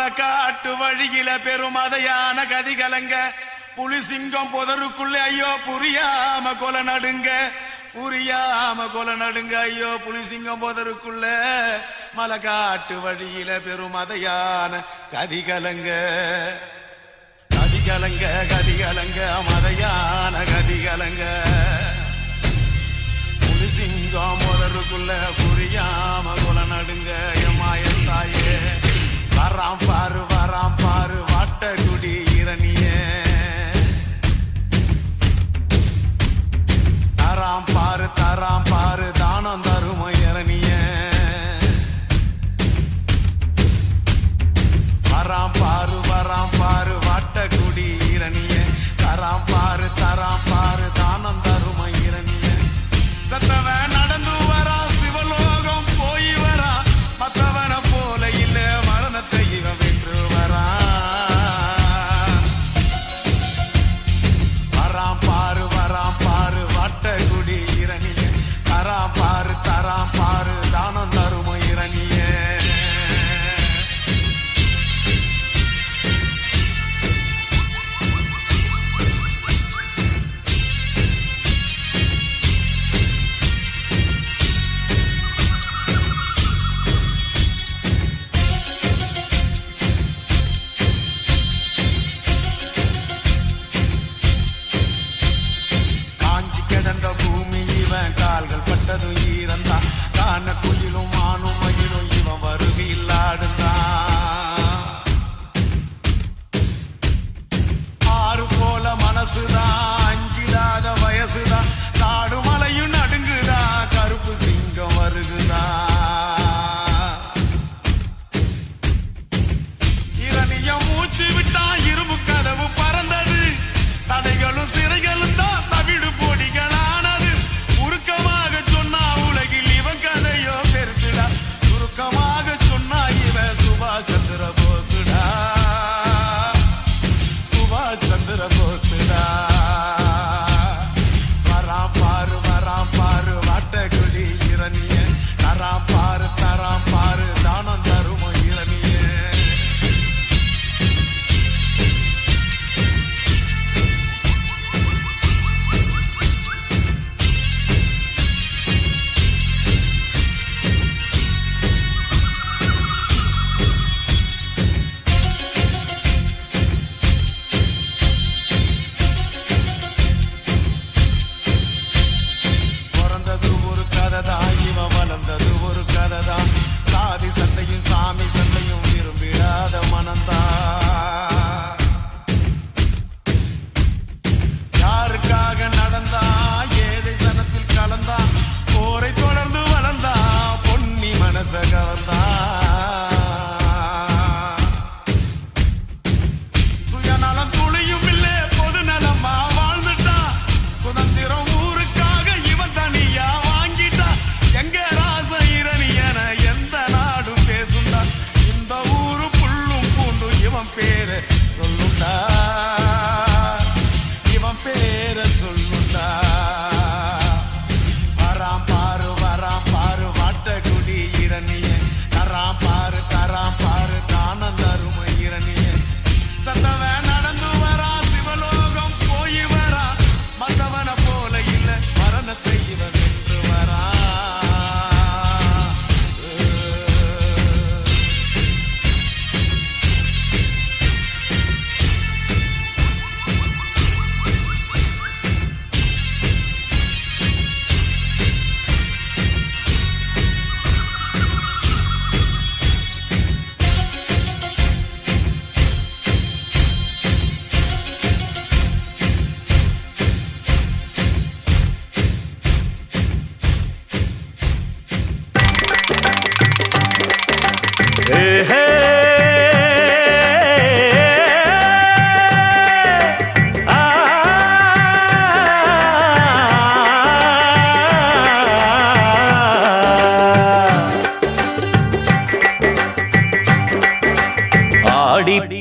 காட்டு வழியில பெருமதையான கதி கலங்க புலி சிங்கம் புதருக்குள்ளே ஐயோ புரியாம கொல நடுங்க. புரியாம கொலை நடுங்க ஐயோ புலி சிங்கம் புதருக்குள்ள. மலை காட்டு வழியில பெருமதையான கதி கலங்க கதி கலங்க கதி கலங்க மதையான கதி கலங்க புலி சிங்கம் புதருக்குள்ள புரியாம கொலை நடுங்க. எம்மா தாயே. வராம் பாரு வராம் பாரு இரணிய. தராம் பாரு தராம் பாரு தானம் தரும இரணிய. வராம் பாரு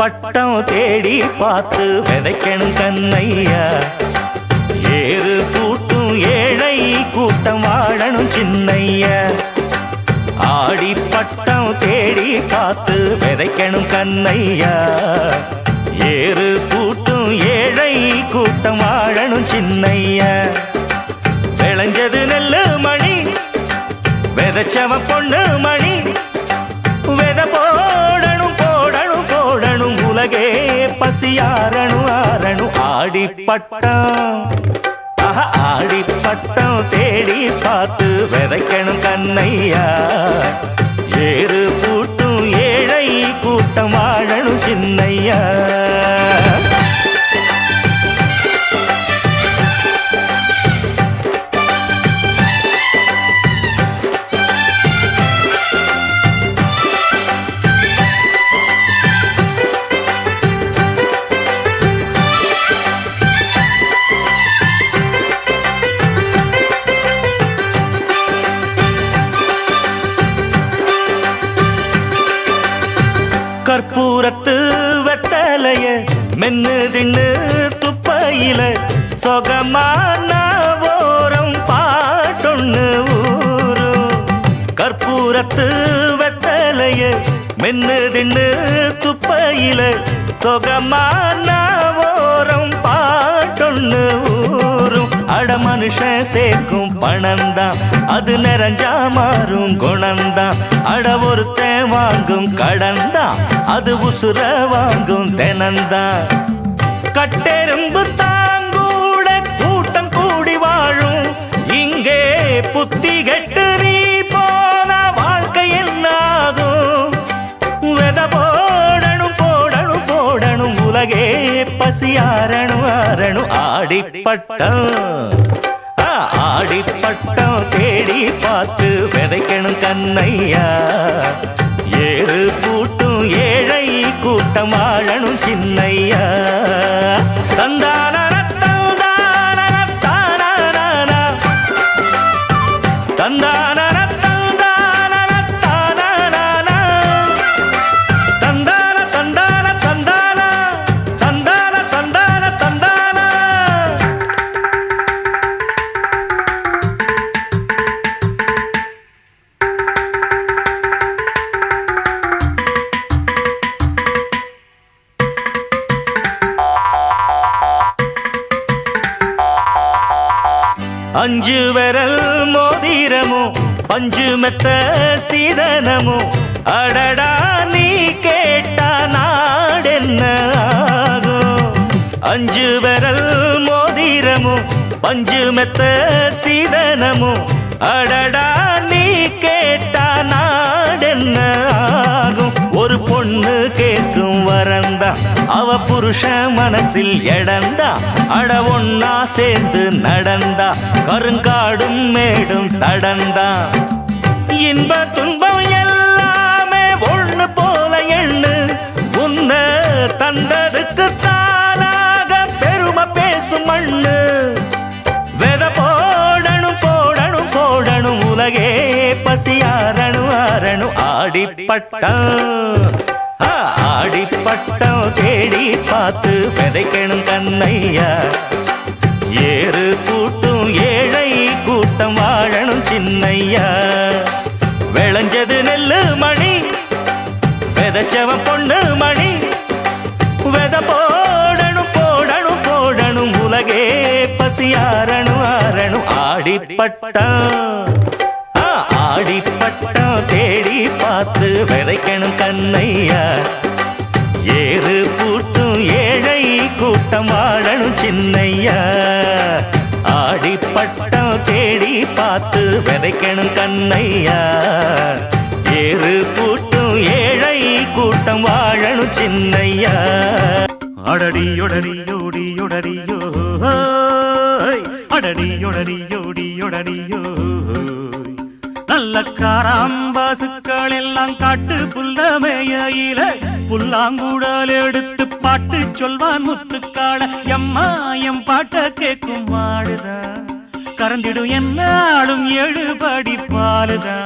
பட்டம் தேடி பார்த்து விதைக்கணும் கண்ணையா? ஏறு பூட்டும் ஏழை கூட்டம் வாழணும் சின்னையா? ஆடி பட்டம் தேடி பார்த்து விதைக்கணும் கண்ணையா? ஏறு பூட்டும் ஏழை கூட்டம் வாழணும் சின்னையா? விளைஞ்சது நெல்லு மணி விதைச்சவன் பொண்ணு மணி பசியாரணும் ஆரணு ஆடி பட்டம் ஆஹா, ஆடி பட்டம் தேடி பார்த்து விதைக்கணும் கண்ணையா. ஏறு கூட்டும் ஏழை கூட்டம் வாழணும் சின்னையா. துப்பையில சொகமான ஓரம் பாட்டொன்னு ஊரும் கற்பூரத்து வெத்தலைய மென்னு தின்னு துப்பையில. சொகமான ஓரம் பாட்டொன்னு ஊரும் அட மனுஷன் சேர்க்கும் பணம்தான் அது நிறைஞ்சா மாறும் குணம்தான் அட ஒருத்தன் வாங்கும் கடன்தான் அது உசுர வாங்கும் தினந்தான் கட்டெரும்பு பசியாரணும் ஆரணு ஆடிப்பட்டம். ஆடிப்பட்டம் தேடி பார்த்து விதைக்கணும் கண்ணையா. ஏறு கூட்டும் ஏழை கூட்டம் ஆழணும் சின்னையா. தந்தான அஞ்சு விரல் மோதிரமோ பஞ்சு மெத்த சீதனமோ. அடடா நீ கேட்டா நாடென்ன அஞ்சு விரல் மோதிரமோ பஞ்சு மெத்த சீதனமோ. அடடா நீ கேட்டா நாடென்ன ஆகும் ஒரு பொண்ணு கேட்கும் வரந்தா அவ புருஷ மனசில் எடந்தா அட ஒன்னா சேர்ந்து நடந்தா கருங்காடும் மேடும் தடந்தா. இன்ப துன்பம் எல்லாமே ஒண்ணு போல எண்ணு உன்ன தந்ததுக்கு தானாக பெருமை பேசும் மண்ணு. வெத போடணும் போடணும் போடணும் உலகே பசியா ஆரணும் ஆடிப்பட்டம் ஆடிப்பட்டம் தேடி பார்த்து விதைக்கணும் கண்ணையா. ஏறு கூட்டும் ஏழை கூட்டம் வாழணும் சின்னையா. விளைஞ்சது நெல்லு மணி விதைச்சவன் பொண்ணு மணி. வெத போடணும் போடணும் போடணும். உலகே பசியாரணும் ஆரணும் ஆடிப்பட்டம் ஆடிப்பட்டம் பார்த்து விதைக்கணும் கண்ணையா ஏறு பூட்டும் ஏழை கூட்டம் வாழணும் சின்னையா ஆடிப்பட்டம் தேடி பார்த்து விதைக்கணும் கண்ணையா ஏறு பூட்டும் ஏழை கூட்டம் வாழணும் சின்னையா அடடி ஒடடி புல்லக்காராம்பாசுக்கள் எல்லாம் காட்டு புல்லமேயில புல்லாங்குடல் எடுத்து பாட்டு சொல்வான் முத்துக்காட. எம்மா எம் பாட்ட கேட்கும் மாடுதா கறந்திடும் என்னாலும் எழுபடி பாலுதா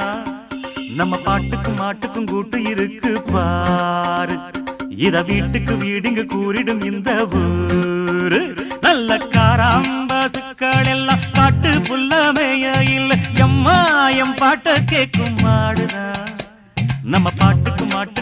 நம்ம பாட்டுக்கும் மாட்டுக்கும் கூட்டு இருக்கு பாரு. இத வீட்டுக்கு வீடுங்க கூறிடும் இந்த ஊரு. நல்ல காராம்பாசுக்கள் எல்லாம் பாட்டு புல்லமே பாட்ட கேட்கும் மாடுதான் நம்ம பாட்டுக்கு மாட்டு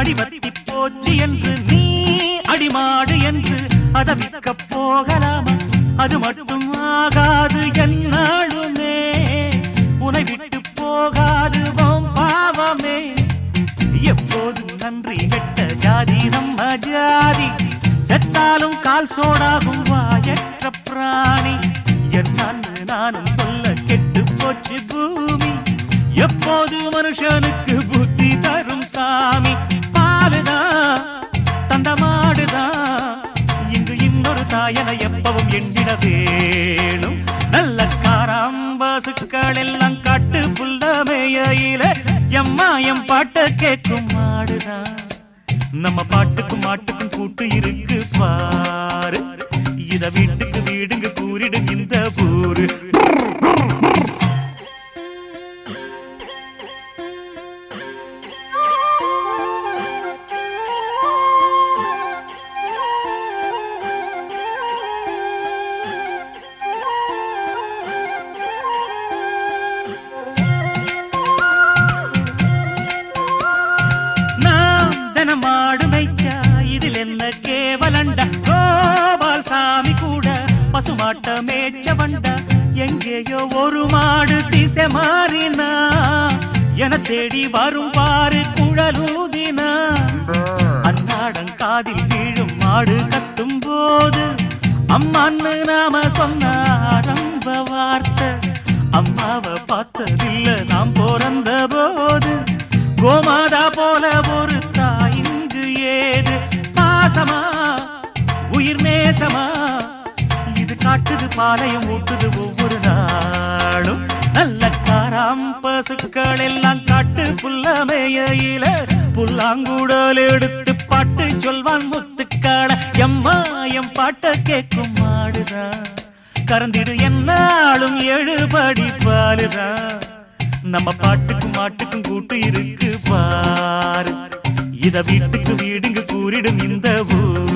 மடிவத்தி போச்சு என்று நீ அடிமாடு என்று அதை விற்க போகலாமா? அது மட்டும் ஆகாது என்னாலுமே. உனை விட்டு போகாது பாவமே. எப்போதும் நன்றி கெட்ட ஜாதி நம்ம ஜாதி. செத்தாலும் கால் சோடாகும் வாயற்ற பிராணி. என்னான்னு நானும் சொல்ல கெட்டு போச்சு பூமி. எப்போது மனுஷனுக்கு புத்தி தரும் சாமி. என எப்பவும் எண்ணிட வேணும். நல்ல காராம்பாசுக்கள் எல்லாம் காட்டு புல்லமையில எம்மா எம் பாட்ட கேட்கும் மாடுதான். நம்ம பாட்டுக்கும் மாட்டுக்கும் கூட்டு இருக்கு பாரு. இத வீட்டுக்கு வீடுங்க கூறிடும் இந்த ஊரு. திசை மாறினா என தேடி வரும் பாரு குழலூதினா. அன்னாடம் காதில் வீழும் மாடு கத்தும் போது அம்மான்னு நாம சொன்ன ஆரம்ப வார்த்தை அம்மாவை பார்த்ததில்ல நாம் பிறந்த போது. கோமாதா போல ஒரு தாயிங்கு ஏது? பாசமா? உயிர் நேசமா? இது காட்டுது பாளையம் ஊட்டுது ஒவ்வொரு நாளும். நல்ல காராம் பசுக்கள் எல்லாம் காட்டு புல்லமேயில புல்லாங்குடல் எடுத்து பாட்டு சொல்வான் முத்துக்காட. எம்மா எம் பாட்ட கேட்கும் மாடுதான் கறந்திடு என்னாலும் எழுபடி பாலுதான் நம்ம பாட்டுக்கும் மாட்டுக்கும் கூட்டு இருக்கு பாரு. இத வீட்டுக்கு வீடுங்க கூறிடும் இந்த ஊர்.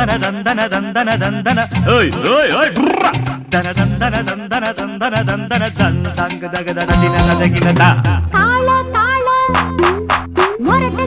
தன தந்தன தந்தன தந்தன ஓய் ஓய் ஓய் புர்ரா. தன தந்தன தந்தன தந்தன தந்தன தந்தாங்க தக தக தின தகின தா தாள தாள. காள மொரட்டு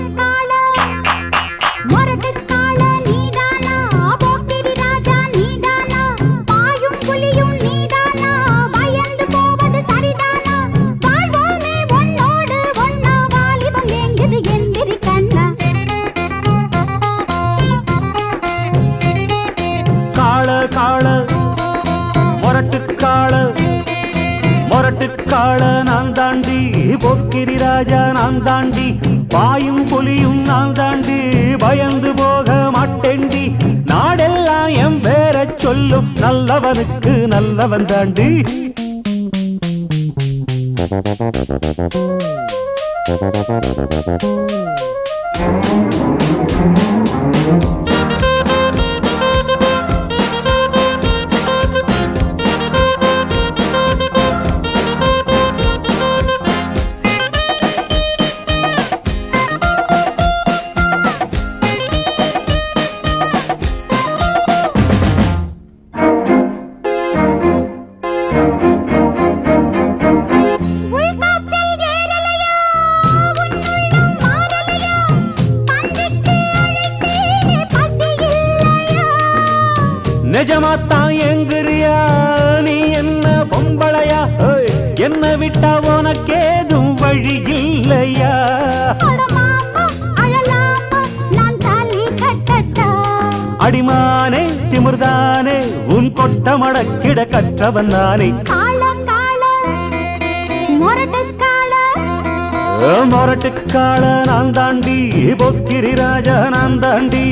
மொரட்டு காள நான் தாண்டி போக்கிரி ராஜா நான் தாண்டி பாயும் புலியும் நான் தாண்டி பயந்து போக மாட்டேண்டி நாடெல்லாம் என் பேர சொல்லும் நல்லவனுக்கு நல்லவன் தாண்டி நிஜமாத்தான் எங்குறியா? நீ என்ன பொம்பளையா? என்ன விட்டா உனக்கேதும் வழி இல்லையா? அடிமானே திமிர்தானே உன் கொட்டமடக்கிட கற்றவன் நானே. கால கால மொரட்டு கால. மொரட்டுக்கால நான் தாண்டி பொக்கிரி ராஜா நான் தாண்டி.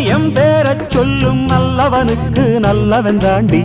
நியாயம் பேரச் சொல்லும் நல்லவனுக்கு நல்லவன் தாண்டி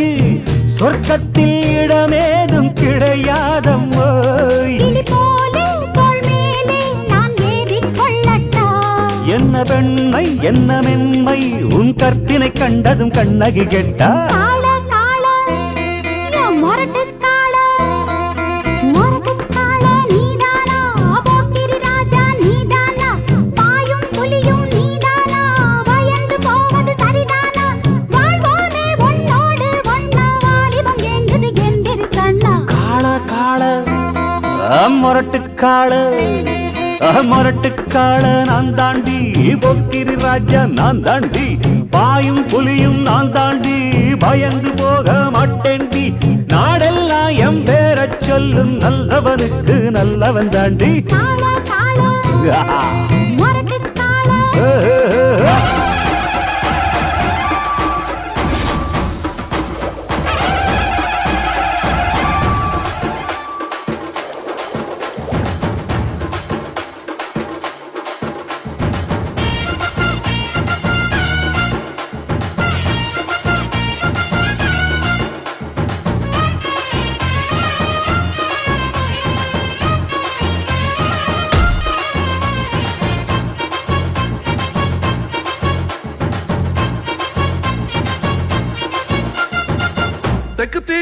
ஆம்பளைக்கு சொர்க்கத்தில் இடமேதும் கிடையாதம்மோ? என்ன பெண்மை என்ன மென்மை உன் கற்பினை கண்டதும் கண்ணகி கெட்டா முரட்டுக்காள. முரட்டுக்காள நான் தாண்டி. பொக்கிரி ராஜா நான் தாண்டி. பாயும் புலியும் நான் தாண்டி. பயந்து போக மாட்டேன்டி. நாடெல்லாம் எம் பேரச் சொல்லும் நல்லவனுக்கு நல்லவன் தாண்டி.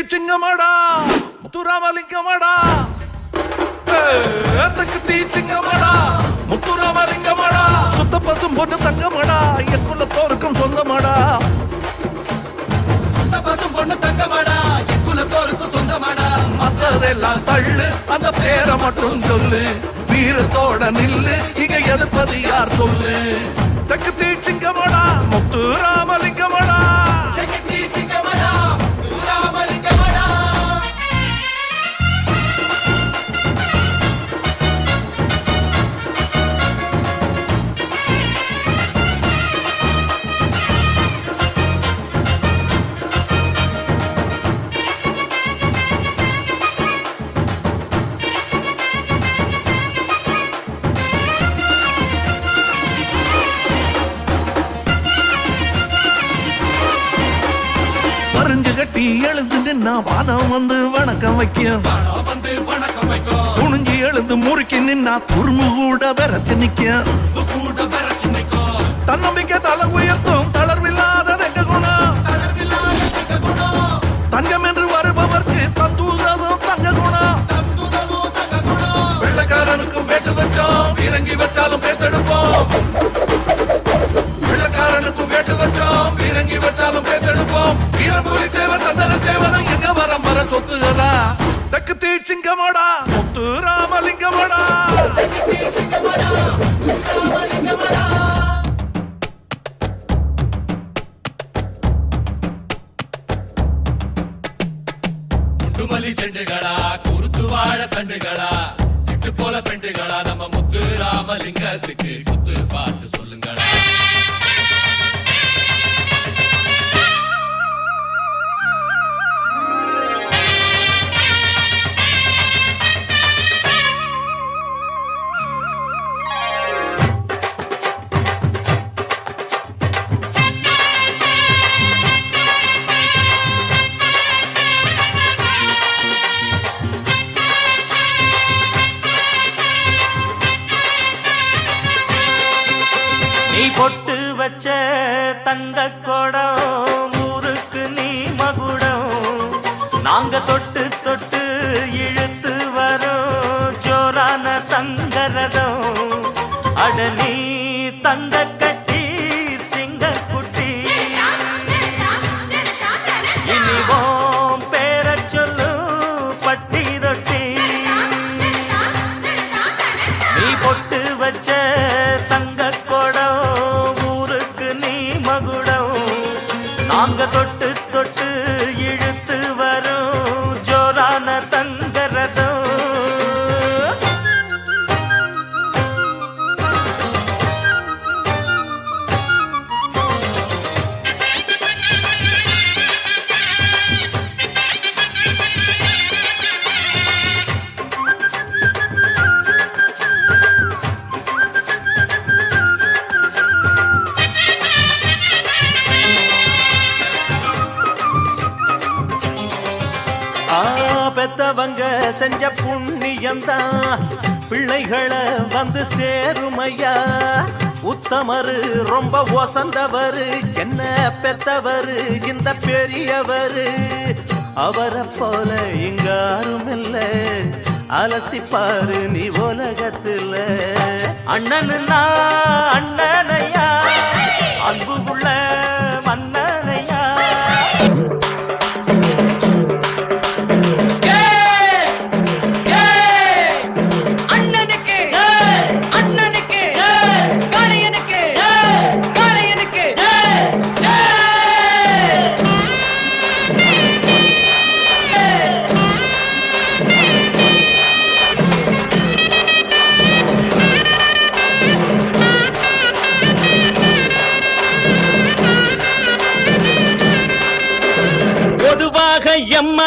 தெற்கு தீச்சிங்கமாடா முத்துராமலிங்கமாடா ஏ, தெற்கு தீச்சிங்கமாடா முத்துராமலிங்கமாடா. சுத்த பசும் பொண்ணு தங்கமாடா என் குலத்தோருக்கும் சொந்தமாடா. சுத்த பசும் பொண்ணு தங்கமாடா என் குலத்தோருக்கு சொந்தமாடா. மத்ததெல்லாம் தள்ளு அந்த பேரை மட்டும் சொல்லு. வீரத்தோட நில்லு இங்க எதிர்ப்பது யார் சொல்லு? தெற்கு தீச்சிங்கமாடா முத்துராமலிங்கமாடா. கட்டி எழுந்து நின்னா வானம் வந்து வணக்கம் வைக்கும் துணிஞ்சு எழுந்து முறுக்கி நின்னா துரும்பு கூட விரைச்சு நிக்கும் பெறச்சு நிற்கும் தன்னம்பிக்கை தலை உயர்த்தும் தளர்வில்லாத எங்க குணம். தங்கம் என்று வருபவர்க்கு தந்துதமும் தங்க குணம். வெள்ளக்காரனுக்கும் வேட்டு வச்சோம். இறங்கி வச்சாலும் பேத்தெடுப்போம். வெள்ளக்காரனுக்கும் வேட்டு இறங்கி வச்சாலும் பேத்தெடுப்போம் வீரபூரி தேவ சந்தன தேவனும் எங்க வரம் வர சொத்துகளா? தக்கு தீ சிங்கமாடா முத்து ராமலிங்கமாடா. குண்டுமலி செண்டுகளா குருத்து வாழ தண்டுகளா? சிட்டு போல பெண்டுகளா நம்ம முத்து ராமலிங்கத்துக்கு. வச்ச தந்த கொடம் ஊருக்கு நீ மகுடம். நாங்க தொட்டு தொட்டு இழு செஞ்ச புண்ணியம்தான். பிள்ளைகளை வந்து சேருமையா? உத்தமரு ரொம்ப ஒசந்தவரு. என்ன பெத்தவரு? இந்த பெரியவரு. அவரை போல இங்காரும் இல்ல அலசி அலசிப்பாரு நீ உலகத்துல. அண்ணனுன்னா அண்ணனையா? அன்பு உள்ள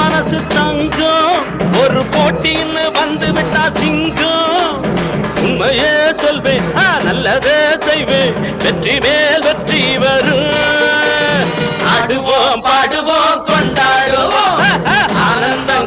மனசு தங்கம். ஒரு போட்டின்னு வந்து விட்டா சிங்கம். உண்மையே சொல்வேன் நல்லதே செய்வேன். வெற்றி மேல் வெற்றி வரும். ஆடுவோம் பாடுவோம் கொண்டாடுவோம். ஆனந்தம்